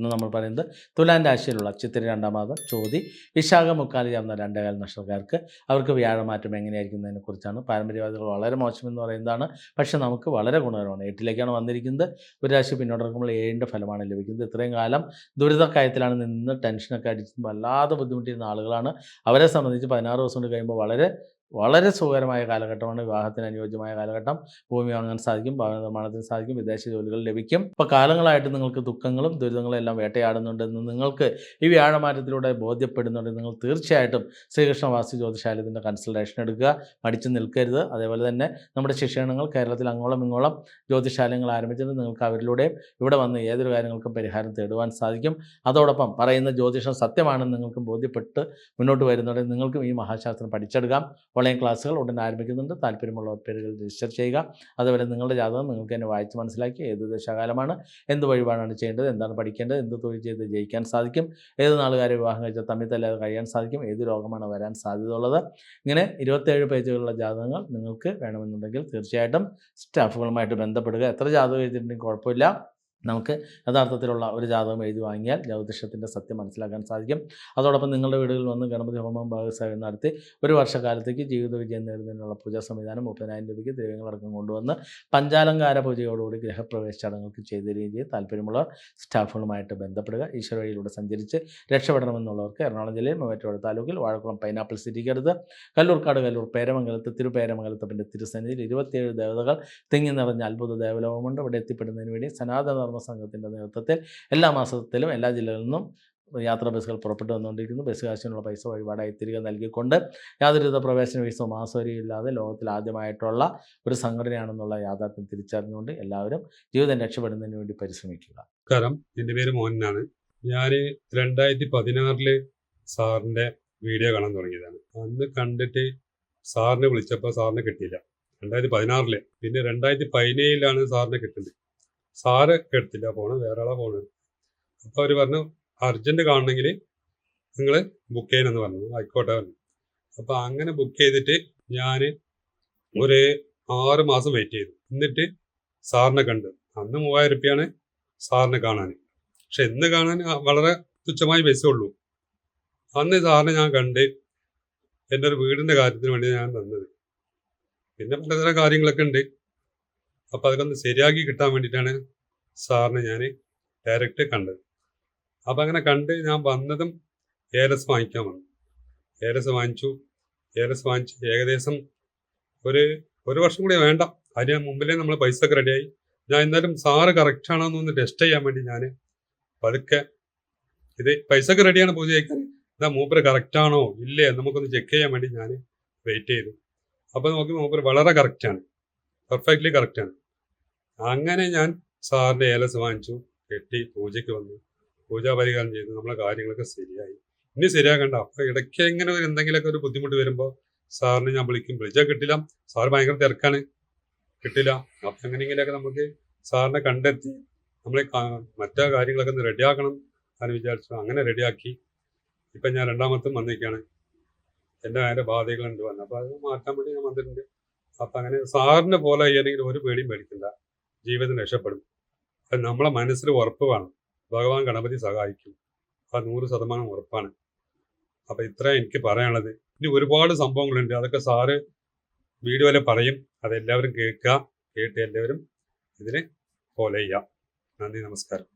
ഇന്ന് നമ്മൾ പറയുന്നത്. തുലാൻ രാശിയിലുള്ള ചിത്തിര രണ്ടാം മാസം ചോതി വിശാഖ ചേർന്ന രണ്ടേകാൽ നക്ഷത്രക്കാർക്ക് അവർക്ക് വ്യാഴമാറ്റം എങ്ങനെയായിരിക്കുന്നതിനെ കുറിച്ചാണ്. പാരമ്പര്യവാദികൾ വളരെ മോശമെന്ന് പറയുന്നതാണ്. പക്ഷെ നമുക്ക് വളരെ ഗുണകരമാണ്. എട്ടിലേക്കാണ് വന്നിരിക്കുന്നത്. ഒരു രാശി പിന്നോട്ടിറക്കുമ്പോൾ ഏഴിന്റെ ഫലമാണ് ലഭിക്കുന്നത്. ഇത്രയും കാലം ദുരിതക്കായത്തിലാണ് നിന്ന് ടെൻഷനൊക്കെ അടിച്ച് വല്ലാതെ ബുദ്ധിമുട്ടിയിരുന്ന ആളുകളാണ്. അവരെ സംബന്ധിച്ച് പതിനാറ് ദിവസം കൊണ്ട് കഴിയുമ്പോൾ വളരെ വളരെ സുഖകരമായ കാലഘട്ടമാണ് വിവാഹത്തിന് അനുയോജ്യമായ കാലഘട്ടം. ഭൂമി വാങ്ങാൻ സാധിക്കും ഭവന നിർമ്മാണത്തിന് സാധിക്കും വിദേശ ജോലികൾ ലഭിക്കും. ഇപ്പോൾ കാലങ്ങളായിട്ട് നിങ്ങൾക്ക് ദുഃഖങ്ങളും ദുരിതങ്ങളും എല്ലാം വേട്ടയാടുന്നുണ്ടെന്ന് നിങ്ങൾക്ക് ഈ വ്യാഴമാറ്റത്തിലൂടെ ബോധ്യപ്പെടുന്നുണ്ട് നിങ്ങൾ തീർച്ചയായിട്ടും ശ്രീകൃഷ്ണ വാസ്തു ജ്യോതിശാലയത്തിന്റെ കൺസൾട്ടേഷൻ എടുക്കുക. മടിച്ചു നിൽക്കരുത്. അതേപോലെ തന്നെ നമ്മുടെ ശിക്ഷണങ്ങൾ കേരളത്തിൽ അങ്ങോളം ഇങ്ങോളം ജ്യോതിശാലയങ്ങൾ ആരംഭിച്ചത് നിങ്ങൾക്ക് അവരിലൂടെ ഇവിടെ വന്ന് ഏതൊരു കാര്യങ്ങൾക്കും പരിഹാരം തേടുവാൻ സാധിക്കും. അതോടൊപ്പം പറയുന്ന ജ്യോതിഷം സത്യമാണെന്ന് നിങ്ങൾക്ക് ബോധ്യപ്പെട്ട് മുന്നോട്ട് വരുന്നുണ്ടെങ്കിൽ നിങ്ങൾക്കും ഈ മഹാശാസ്ത്രം പഠിച്ചെടുക്കാം. ഓൺലൈൻ ക്ലാസ്സുകൾ ഉടൻ ആരംഭിക്കുന്നുണ്ട്. താല്പര്യമുള്ള പേരുകൾ രജിസ്റ്റർ ചെയ്യുക. അതുപോലെ നിങ്ങളുടെ ജാതകം നിങ്ങൾക്ക് തന്നെ വായിച്ച് മനസ്സിലാക്കി ഏത് ദശാകാലമാണ് എന്ത് വഴിപാടാണ് ചെയ്യേണ്ടത് എന്താണ് പഠിക്കേണ്ടത് എന്ത് തൊഴിൽ ചെയ്ത് ജയിക്കാൻ സാധിക്കും ഏത് നാളുകാരെ വിവാഹം കഴിച്ചാൽ തമ്മിൽ തല്ലാതെ കഴിയാൻ സാധിക്കും ഏത് രോഗമാണ് വരാൻ സാധ്യതയുള്ളത്. ഇങ്ങനെ ഇരുപത്തേഴ് പേജുകളുള്ള ജാതകങ്ങൾ നിങ്ങൾക്ക് വേണമെന്നുണ്ടെങ്കിൽ തീർച്ചയായിട്ടും സ്റ്റാഫുകളുമായിട്ട് ബന്ധപ്പെടുക. എത്ര ജാതകം എഴുതിയിട്ടുണ്ടെങ്കിൽ കുഴപ്പമില്ല. നമുക്ക് യഥാർത്ഥത്തിലുള്ള ഒരു ജാതകം എഴുതി വാങ്ങിയാൽ ജ്യോതിഷത്തിന്റെ സത്യം മനസ്സിലാക്കാൻ സാധിക്കും. അതോടൊപ്പം നിങ്ങളുടെ വീടുകളിൽ വന്ന് ഗണപതി ഹോമം ഭാഗസേവനം നടത്തി ഒരു വർഷക്കാലത്തേക്ക് ജീവിത വിജയം നേടുന്നതിനുള്ള പൂജാ സംവിധാനം മുപ്പതിനായിരം രൂപയ്ക്ക് ദ്രവ്യങ്ങളടക്കം കൊണ്ടുവന്ന് പഞ്ചാലങ്കാര പൂജയോടുകൂടി ഗ്രഹപ്രവേശ ചടങ്ങുകൾക്ക് ചെയ്തു തരികയും താല്പര്യമുള്ളവർ സ്റ്റാഫുകളുമായിട്ട് ബന്ധപ്പെടുക. ഈശ്വര വഴിയിലൂടെ സഞ്ചരിച്ച് രക്ഷപ്പെടണമെന്നുള്ളവർക്ക് എറണാകുളം ജില്ലയിൽ മൂവാറ്റുപുഴ താലൂക്കിൽ വാഴക്കുളം പൈനാപ്പിൾ സിറ്റിക്കടുത്ത് കല്ലൂർക്കാട് കല്ലൂർ പേരമംഗലത്ത് തിരുപേരമംഗലത്തപ്പിന്റെ തിരുസന്നിധിയിൽ ഇരുപത്തിയേഴ് ദേവതകൾ തിങ്ങി നിറഞ്ഞ അത്ഭുത ദേവലോകമുണ്ട്. ഇവിടെ എത്തിപ്പെടുന്നതിന് വേണ്ടി സനാതന ധർമ്മ സംഘത്തിന്റെ നേതൃത്വത്തിൽ എല്ലാ മാസത്തിലും എല്ലാ ജില്ലകളിൽ നിന്നും യാത്രാ ബസ്സുകൾ പുറപ്പെട്ടു വന്നുകൊണ്ടിരിക്കുന്നു. ബസ് കാശിനുള്ള പൈസ വഴിപാടായി തിരികെ നൽകിക്കൊണ്ട് യാതൊരുവിധ പ്രവേശന ഫീസോ മാസവരി ഇല്ലാതെ ലോകത്തിൽ ആദ്യമായിട്ടുള്ള ഒരു സംഘടനയാണെന്നുള്ള യാഥാർത്ഥ്യം തിരിച്ചറിഞ്ഞുകൊണ്ട് എല്ലാവരും ജീവിതം രക്ഷപ്പെടുന്നതിന് വേണ്ടി പരിശ്രമിക്കുക. കാരണം എന്റെ പേര് മോഹനാണ് ഞാൻ രണ്ടായിരത്തി പതിനാറിൽ സാറിന്റെ വീഡിയോ കാണാൻ തുടങ്ങിയതാണ്. അന്ന് കണ്ടിട്ട് സാറിനെ വിളിച്ചപ്പോൾ സാറിനെ കിട്ടിയില്ല. രണ്ടായിരത്തി പതിനാറിൽ പിന്നെ രണ്ടായിരത്തി പതിനേഴിലാണ് സാറിനെ കിട്ടുന്നത്. സാറ് എടുത്തില്ല ഫോണ് വേറെ ആളാ ഫോണ് അപ്പോൾ അവർ പറഞ്ഞു അർജന്റ് കാണണമെങ്കിൽ നിങ്ങൾ ബുക്ക് ചെയ്യണമെന്ന് പറഞ്ഞു ആയിക്കോട്ടെ പറഞ്ഞു. അപ്പോൾ അങ്ങനെ ബുക്ക് ചെയ്തിട്ട് ഞാൻ ഒരു ആറ് മാസം വെയിറ്റ് ചെയ്തു. എന്നിട്ട് സാറിനെ കണ്ടു. അന്ന് മൂവായിരം റുപ്യാണ് സാറിനെ കാണാൻ പക്ഷെ ഇന്ന് കാണാൻ വളരെ തുച്ഛമായ പൈസ ഉള്ളൂ. അന്ന് സാറിനെ ഞാൻ കണ്ട് എന്റെ ഒരു വീടിന്റെ കാര്യത്തിന് വേണ്ടി ഞാൻ തന്നത് പിന്നെ പലതരം കാര്യങ്ങളൊക്കെ ഉണ്ട്. അപ്പം അതൊക്കെ ശരിയാക്കി കിട്ടാൻ വേണ്ടിയിട്ടാണ് സാറിനെ ഞാൻ ഡയറക്റ്റ് കണ്ടത്. അപ്പം അങ്ങനെ കണ്ട് ഞാൻ വന്നതും ഏലസ് വാങ്ങിക്കാൻ വന്നു. ഏലസ് വാങ്ങിച്ചു. ഏലസ് വാങ്ങിച്ച് ഏകദേശം ഒരു ഒരു വർഷം കൂടി വേണ്ട. അതിന് മുമ്പിലേ നമ്മൾ പൈസ ഒക്കെ റെഡിയായി ഞാൻ എന്നാലും സാറ് കറക്റ്റ് ആണോ എന്നൊന്ന് ടെസ്റ്റ് ചെയ്യാൻ വേണ്ടി ഞാൻ പതുക്കെ ഇത് പൈസ ഒക്കെ റെഡിയാണ് പൂജ കഴിക്കാൻ എന്നാ മൂപ്പര് കറക്റ്റ് ആണോ? ഇല്ലേ? നമുക്കൊന്ന് ചെക്ക് ചെയ്യാൻ വേണ്ടി ഞാൻ വെയിറ്റ് ചെയ്തു. അപ്പോൾ നോക്കി മൂപ്പര് വളരെ കറക്റ്റാണ് പെർഫെക്റ്റ്ലി കറക്റ്റാണ് അങ്ങനെ ഞാൻ സാറിന്റെ ഏലസ് വാങ്ങിച്ചു കെട്ടി പൂജയ്ക്ക് വന്നു. പൂജാ പരിഹാരം ചെയ്തു. നമ്മളെ കാര്യങ്ങളൊക്കെ ശരിയായി. ഇനി ശരിയാക്കണ്ട. അപ്പോൾ ഇടയ്ക്ക് എങ്ങനെ ഒരു എന്തെങ്കിലുമൊക്കെ ഒരു ബുദ്ധിമുട്ട് വരുമ്പോൾ സാറിനെ ഞാൻ വിളിക്കും. വിളിച്ചാൽ കിട്ടില്ല. സാർ ഭയങ്കര തിരക്കാണ്. കിട്ടില്ല. അപ്പം എങ്ങനെയെങ്കിലൊക്കെ നമുക്ക് സാറിനെ കണ്ടെത്തി നമ്മളെ മറ്റേ കാര്യങ്ങളൊക്കെ ഒന്ന് റെഡിയാക്കണം എന്ന് വിചാരിച്ചു. അങ്ങനെ റെഡിയാക്കി. ഇപ്പം ഞാൻ രണ്ടാമത്തും വന്നിരിക്കുകയാണ് എന്റെ അതിന്റെ ബാധകളുണ്ട് വന്നത് അപ്പോൾ അത് മാറ്റാൻ വേണ്ടി ഞാൻ വന്നിട്ടുണ്ട്. അപ്പം അങ്ങനെ സാറിനെ പോലെ ചെയ്യണമെങ്കിൽ ഒരു പേടിയും പേടിക്കില്ല. ജീവിതം രക്ഷപ്പെടും. അത് നമ്മളെ മനസ്സിൽ ഉറപ്പ് വേണം. ഭഗവാൻ ഗണപതി സഹായിക്കും. അത് നൂറ് ശതമാനം ഉറപ്പാണ്. അപ്പം ഇത്ര എനിക്ക് പറയാനുള്ളത്. ഇനി ഒരുപാട് സംഭവങ്ങളുണ്ട്. അതൊക്കെ സാറ് വീഡിയോയിൽ പറയും. അതെല്ലാവരും കേൾക്കുക. കേട്ട് എല്ലാവരും ഇതിനെ ഫോളോ ചെയ്യാം നന്ദി നമസ്കാരം.